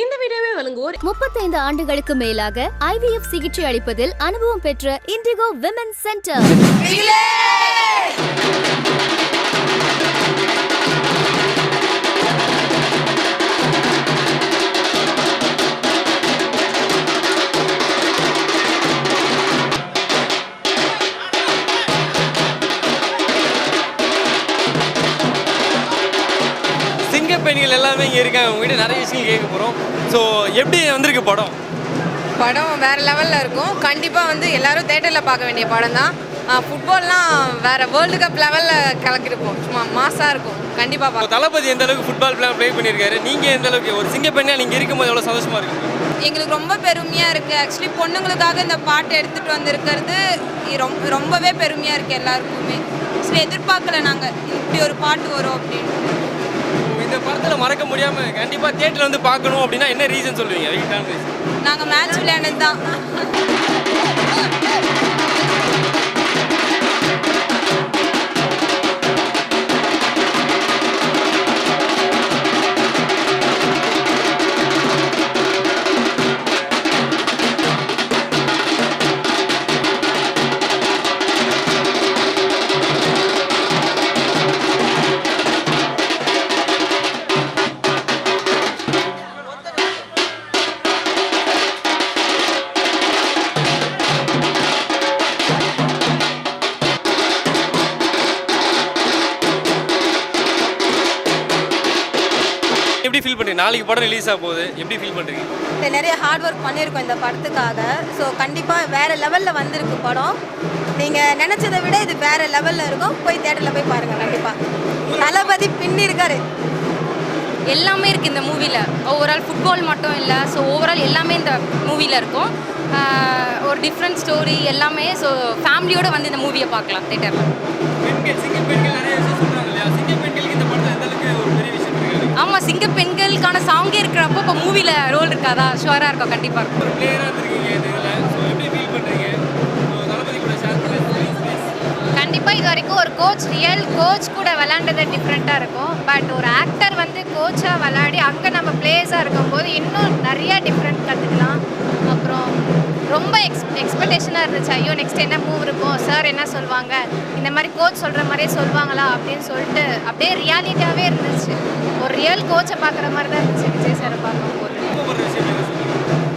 இந்த வீடியோவை வழங்குவோர் முப்பத்தைந்து ஆண்டுகளுக்கு மேலாக ஐவிஎஃப் சிகிச்சை அளிப்பதில் அனுபவம் பெற்ற இண்டிகோ விமன் சென்டர். சிங்க பெண்கள் எல்லாமே இங்கே இருக்காங்க. உங்ககிட்ட நிறைய விஷயங்கள் கேட்க போகிறோம் ஸோ எப்படி வந்திருக்கு படம்? படம் வேற லெவலில் இருக்கும். கண்டிப்பாக வந்து எல்லாரும் தேட்டரில் பார்க்க வேண்டிய படம் தான். ஃபுட்பால்லாம் வேற வேர்ல்டு கப் லெவலில் கலக்கிருப்போம். சும்மா மாசாக இருக்கும். கண்டிப்பாக பார்க்கலாம் தளபதி எந்த அளவுக்கு ஃபுட்பால் பிளே ப்ளே பண்ணியிருக்காரு? நீங்கள் எந்த அளவுக்கு ஒரு சிங்க பெண்ணாக நீங்கள் இருக்கும்போது எவ்வளோ சந்தோஷமா இருக்கு? எங்களுக்கு ரொம்ப பெருமையாக இருக்குது ஆக்சுவலி பொண்ணுங்களுக்காக இந்த பாட்டு எடுத்துகிட்டு வந்திருக்கிறது ரொம்ப ரொம்பவே பெருமையாக இருக்குது எல்லாருக்குமே. ஆக்சுவலி எதிர்பார்க்கல நாங்கள் இப்படி ஒரு பாட்டு வரும் அப்படின்னு. படத்தில் மறக்க முடியாமல் கண்டிப்பாக தேட்டரில் வந்து பார்க்கணும் அப்படின்னா என்ன ரீசன் சொல்லுவீங்க? நாங்கள் மேட்ச் விளையாடுனது தான் எப்படி ஃபீல் பண்ணுறீங்க நாளைக்கு படம் ரிலீஸ் ஆக போகுது. எப்படி ஃபீல் பண்ணுறீங்க இது நிறைய ஹார்ட் ஒர்க் பண்ணியிருக்கோம் இந்த படத்துக்காக. ஸோ கண்டிப்பாக வேறு லெவலில் வந்திருக்கு படம். நீங்கள் நினச்சதை விட இது வேறு லெவலில் இருக்கும். போய் தேட்டரில் போய் பாருங்கள் கண்டிப்பாக தளபதி பின்னி இருக்காரு எல்லாமே இருக்குது இந்த மூவியில் ஓவரால் ஃபுட்பால் மட்டும் இல்லை ஸோ ஓவரால் எல்லாமே இந்த மூவியில் இருக்கும். ஒரு டிஃப்ரெண்ட் ஸ்டோரி எல்லாமே ஸோ ஃபேமிலியோட வந்து இந்த மூவியை பார்க்கலாம் தேட்டரில் இருக்கிறப்போ இப்போ மூவியில் ரோல் இருக்காதா? ஷுவராக இருக்கும் கண்டிப்பாக இருக்கும். ஒரு பிளேயராக இருந்திருக்கீங்க இந்த இதில். ஸோ எப்படி ஃபீல் பண்ணுறீங்க தளபதி கூட ஷேர் கண்டிப்பாக இது வரைக்கும் ஒரு கோச் ரியல் கோச் கூட விளாண்டது டிஃப்ரெண்ட்டாக இருக்கும். பட் ஒரு ஆக்டர் வந்து கோச்சாக விளையாடி அங்கே நம்ம பிளேயர்ஸாக இருக்கும்போது இன்னும் நிறைய டிஃப்ரெண்ட் கற்றுக்கலாம் அப்புறம் ரொம்ப எக்ஸ் எக்ஸ்பெக்டேஷனாக இருந்துச்சு. ஐயோ நெக்ஸ்ட் என்ன மூவ் இருக்கும்? சார் என்ன சொல்லுவாங்க இந்த மாதிரி கோச் சொல்கிற மாதிரியே சொல்லுவாங்களா அப்படின்னு சொல்லிட்டு அப்படியே ரியாலிட்டியாகவே இருந்துச்சு. ஒரு ரியல் கோச்சை பார்க்குற மாதிரி தான் இருந்துச்சு விஜய் சாரை பார்க்கும்போது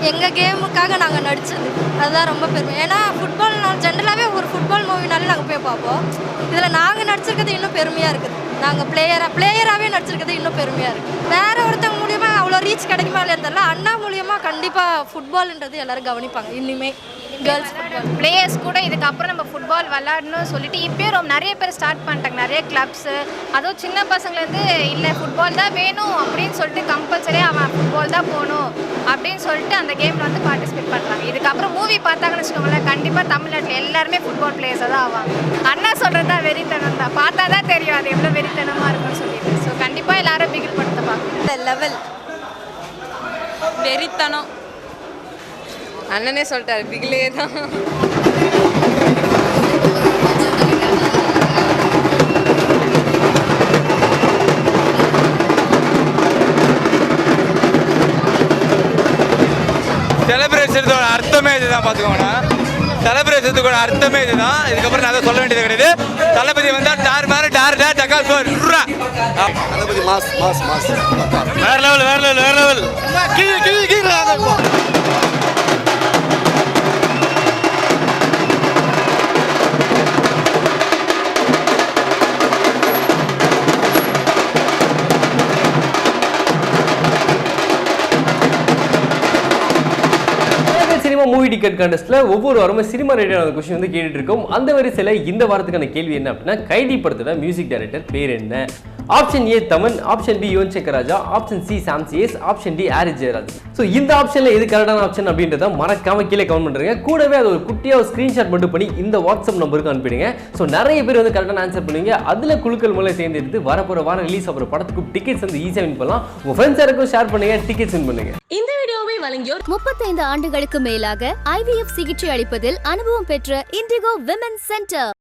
எங்கள் கேமுக்காக நாங்கள் நடித்தது அதுதான் ரொம்ப பெருமை. ஏன்னா ஃபுட்பால் ஜென்ரலாகவே ஒரு ஃபுட்பால் மூவினாலே நாங்கள் போய் பார்ப்போம். இதில் நாங்கள் நடிச்சிருக்கிறது இன்னும் பெருமையாக இருக்குது. நாங்கள் பிளேயராக பிளேயராகவே நடிச்சிருக்கிறது இன்னும் பெருமையாக இருக்குது வேறு ஒருத்தவங்க மூலியமாக அவ்வளோ ரீச் கிடைக்குமா இல்லையா தெரியல. அண்ணா மூலியமாக கண்டிப்பாக ஃபுட்பால்ன்றது எல்லோரும் கவனிப்பாங்க. இனிமே கேர்ள்ஸ் பிளேயர்ஸ் கூட இதுக்கப்புறம் நம்ம ஃபுட்பால் விளாடணும்னு சொல்லிட்டு இப்போயே ரொம்ப நிறைய பேர் ஸ்டார்ட் பண்ணிட்டாங்க. நிறைய கிளப்ஸு அதுவும் சின்ன பசங்கலேருந்து இல்லை ஃபுட்பால் தான் வேணும் அப்படின்னு சொல்லிட்டு கம்பல்சரியாக அவன் ஃபுட்பால் தான் போகணும் அப்படின்னு சொல்லிட்டு அந்த கேமில் வந்து பார்ட்டிசிபேட் பண்ணுறாங்க இதுக்கப்புறம் மூவி பார்த்தாங்கன்னு வச்சுக்கோங்களேன் கண்டிப்பாக தமிழ்நாட்டில் எல்லாருமே ஃபுட்பால் பிளேயர்ஸாக தான் ஆவாங்க. அண்ணா சொல்கிறது தான் வெறித்தனம் தான். பார்த்தா தான் தெரியும் அது எவ்வளோ வெறித்தனமாக இருக்கும்னு சொல்லிட்டு. ஸோ கண்டிப்பாக எல்லாரும் பிகில் படுத்த பார்க்கணும். இந்த லெவல் வெறித்தனம். அண்ணனே சொல்லிட்டாரு பிகிலே தான். செலிப்ரேஷனோட அர்த்தமே இதுதான் பார்த்துக்கோங்கண்ணா செலிப்ரேஷனுக்கு அர்த்தமே இதுதான். இதுக்கப்புறம் நான் சொல்ல வேண்டியது கிடையாது. தளபதி வந்தா டார் மேல டார் டார் டக்கா சோர் தளபதி மாஸ் மாஸ் மாஸ். வேற லெவல் வேற லெவல் வேற லெவல் கீழ் கீழ் கீழ். மூவி டிக்கெட் கண்டஸ்ட்ல ஒவ்வொரு வாரமும் சினிமா ரிலேட்டடான கொஸ்டின் வந்து கேட்டுட்டு இருக்கோம். அந்த வரிசையில் இந்த வாரத்துக்கான கேள்வி என்ன அப்படின்னா கைதி படத்தோட மியூசிக் டைரக்டர் பேர் என்ன? Option A Thaman option B Yuvan சக்கராஜா Raja option C Sam CS option D Harris Jayaraj. So இந்த ஆப்ஷன்ல எது கரெக்டான ஆப்ஷன் அப்படின்றத மறக்காம கீழே கமெண்ட் பண்ணுறங்க கூடவே அது ஒரு குட்டியாக ஒரு ஸ்க்ரீன்ஷாட் மட்டும் பண்ணி இந்த வாட்ஸ்அப் நம்பருக்கு அனுப்பிடுங்க ஸோ நிறைய பேர் வந்து கரெக்டான ஆன்சர் பண்ணுவீங்க. அதில் குழுக்கள் மூலம் சேர்ந்து வரப்போகிற வாரம் ரிலீஸ் ஆகிற படத்துக்கு டிக்கெட்ஸ் வந்து ஈஸியாக வின் பண்ணலாம். உங்கள் ஃப்ரெண்ட்ஸ் யாருக்கும் ஷேர் பண்ணுங்க டிக்கெட்ஸ் வின் பண்ணுங்க. இந்த வீடியோ சேவை வழங்கியோர் முப்பத்தைந்து ஆண்டுகளுக்கு மேலாக ஐவிஎஃப் சிகிச்சை அளிப்பதில் அனுபவம் பெற்ற இண்டிகோ விமன் சென்டர்